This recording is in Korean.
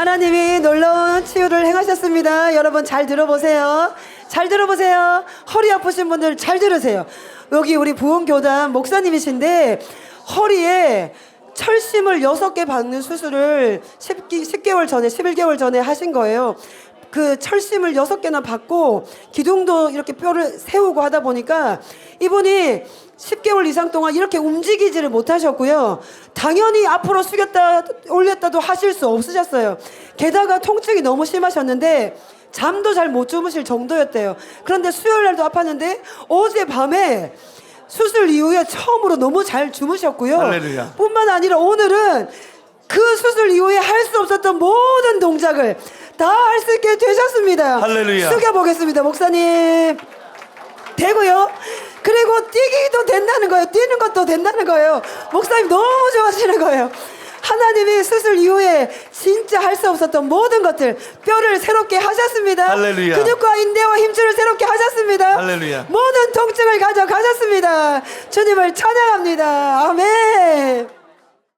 하나님이 놀라운 치유를 행하셨습니다. 여러분 잘 들어보세요. 잘 들어보세요. 허리 아프신 분들 잘 들으세요. 여기 우리 부흥교단 목사님이신데 허리에 철심을 여섯 개 받는 수술을 10, 10개월 전에 11개월 전에 하신 거예요. 그 철심을 여섯 개나 받고 기둥도 이렇게 뼈를 세우고 하다 보니까 이분이 10개월 이상 동안 이렇게 움직이지를 못하셨고요. 당연히 앞으로 숙였다 올렸다도 하실 수 없으셨어요. 게다가 통증이 너무 심하셨는데 잠도 잘 못 주무실 정도였대요. 그런데 수요일 날도 아팠는데 어제 밤에 수술 이후에 처음으로 너무 잘 주무셨고요. 할렐루야. 뿐만 아니라 오늘은 그 수술 이후에 할 수 없었던 모든 동작을 다 할 수 있게 되셨습니다. 할렐루야. 숙여보겠습니다, 목사님. 되고요. 그리고 뛰기도 된다는 거예요. 뛰는 것도 된다는 거예요. 목사님 너무 좋아하시는 거예요. 하나님이 수술 이후에 진짜 할 수 없었던 모든 것들 뼈를 새롭게 하셨습니다. 할렐루야. 근육과 인대와 힘줄을 새롭게 하셨습니다. 할렐루야. 모든 통증을 가져가셨습니다. 주님을 찬양합니다. 아멘.